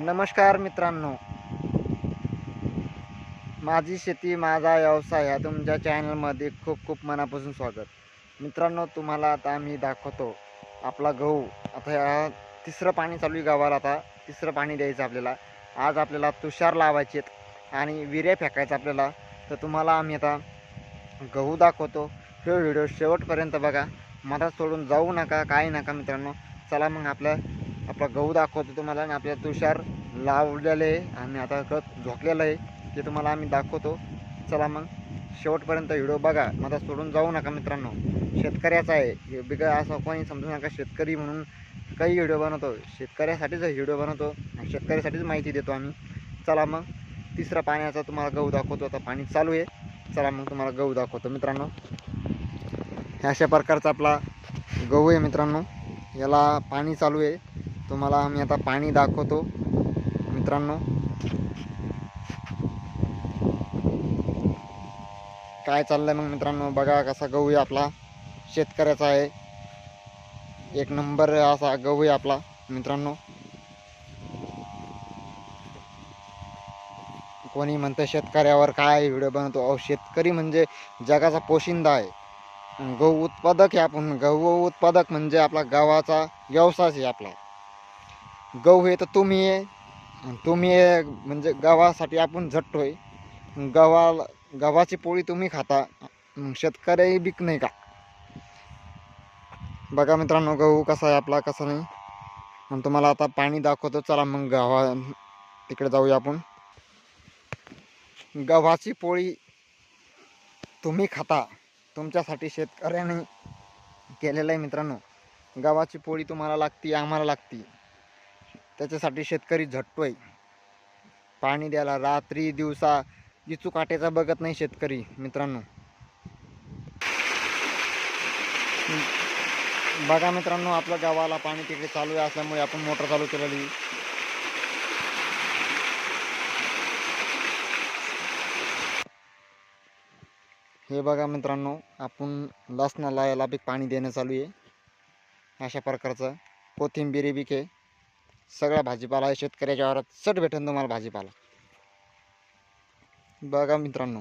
नमस्कार मित्रांनो. माझी शेती माझा व्यवसाय ह्या तुमच्या चॅनलमध्ये खूप खूप मनापासून स्वागत. मित्रांनो तुम्हाला आता आम्ही दाखवतो आपला गहू. आता ह्या तिसरं पाणी चालू आहे गावाला आता. तिसरं पाणी द्यायचं आपल्याला. आज आपल्याला तुषार लावायचे आणि विर्या फेकायचं आपल्याला. तर तुम्हाला आम्ही आता गहू दाखवतो. हे व्हिडिओ शेवटपर्यंत बघा. मला सोडून जाऊ नका काही नका मित्रांनो. चला मग आपलं आपला गहू दाखवतो तुम्हाला आणि आपल्या तुषार लावलेलं आहे. आणि आता खत झोकलेलं आहे. ते तुम्हाला आम्ही दाखवतो. चला मग. शेवटपर्यंत व्हिडिओ बघा. मला सोडून जाऊ नका मित्रांनो. शेतकऱ्याचा आहे. हे बिगा असं कोणी समजू नका. शेतकरी म्हणून काही व्हिडिओ बनवतो. शेतकऱ्यासाठीच व्हिडिओ बनवतो. आणि शेतकऱ्यासाठीच माहिती देतो आम्ही. चला मग. तिसरा पाण्याचा तुम्हाला गहू दाखवतो. आता पाणी चालू आहे. चला मग तुम्हाला गहू दाखवतो मित्रांनो. ह्या अशा प्रकारचा आपला गहू आहे मित्रांनो. याला पाणी चालू आहे. तुम्हाला आम्ही आता पाणी दाखवतो मित्रांनो. काय चाललंय मग मित्रांनो? बघा कसा गहू आहे आपला. शेतकऱ्याचा आहे. एक नंबर असा गहू आहे आपला मित्रांनो. कोणी म्हणतं शेतकऱ्यावर काय व्हिडिओ बनवतो? अहो शेतकरी म्हणजे जगाचा पोशिंदा आहे. गहू उत्पादक आहे आपण. गहू उत्पादक म्हणजे आपला गावाचा व्यवसाय आहे आपला. गहू हे तर तुम्ही आहे तुम्ही म्हणजे गव्हासाठी आपण झटतोय. गव्हाला गव्हाची पोळी तुम्ही खाता. मग शेतकरी बिक नाही का? बघा मित्रांनो गहू कसा आहे आपला कसा नाही. आणि तुम्हाला आता पाणी दाखवतो. चला मग गव्हा तिकडे जाऊया आपण. गव्हाची पोळी तुम्ही खाता. तुमच्यासाठी शेतकऱ्याने केलेलं आहे मित्रांनो. गव्हाची पोळी तुम्हाला लागती आम्हाला लागती. त्याच्यासाठी शेतकरी झटतोय. पाणी द्यायला रात्री दिवसा इचू काट्याचा बघत नाही शेतकरी मित्रांनो. बघा मित्रांनो आपल्या गावाला पाणी तिकडे चालू आहे असल्यामुळे आपण मोटर चालू केलेली. हे बघा मित्रांनो आपण लसणाला याला बी पाणी देणं चालू आहे. अशा प्रकारचं कोथिंबिरी बी आहे सगळा भाजीपाला आहे शेतकऱ्याच्या वावरात चट भेटेन तुम्हाला भाजीपाला. बघा मित्रांनो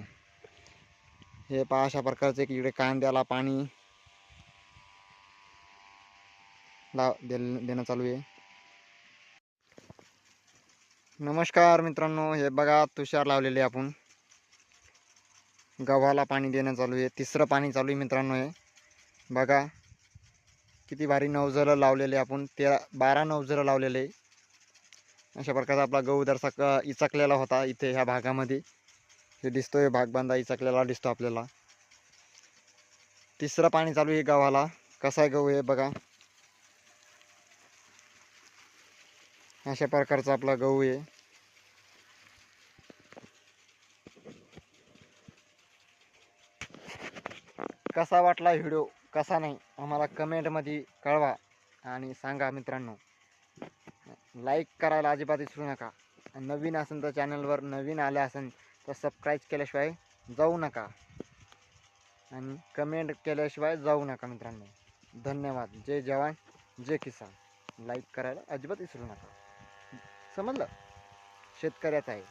हे पहा अशा प्रकारचं एक इकडे कांद्याला पाणी लाव दे देणं चालू आहे. नमस्कार मित्रांनो हे बघा तुषार लावलेले आपण. गव्हाला पाणी देणं चालू आहे तिसरं पाणी चालू आहे मित्रांनो हे. बघा किती भारी नवजरं लावलेले आपण तेरा बारा नवजरं लावलेले. अशा प्रकारचा आपला गहू जरसा क इचकलेला होता इथे ह्या भागामध्ये. हे दिसतोय भाग बांधा इचकलेला दिसतो आपल्याला. तिसरं पाणी चालू आहे गव्हाला कसा आहे गहू हे बघा. अशा प्रकारचा आपला गहू आहे. कसा वाटला व्हिडिओ? कसा नाही आम्हाला कमेंटमध्ये कळवा आणि सांगा मित्रांनो. लाईक करायला अजिबात विसरू नका. नवीन असेल तर चॅनलवर नवीन आले असेल तर सबस्क्राईब केल्याशिवाय जाऊ नका. आणि कमेंट केल्याशिवाय जाऊ नका मित्रांनो. धन्यवाद. जय जवान जय किसान. लाईक करायला अजिबात विसरू नका. समजलं? शेतकऱ्याचं आहे.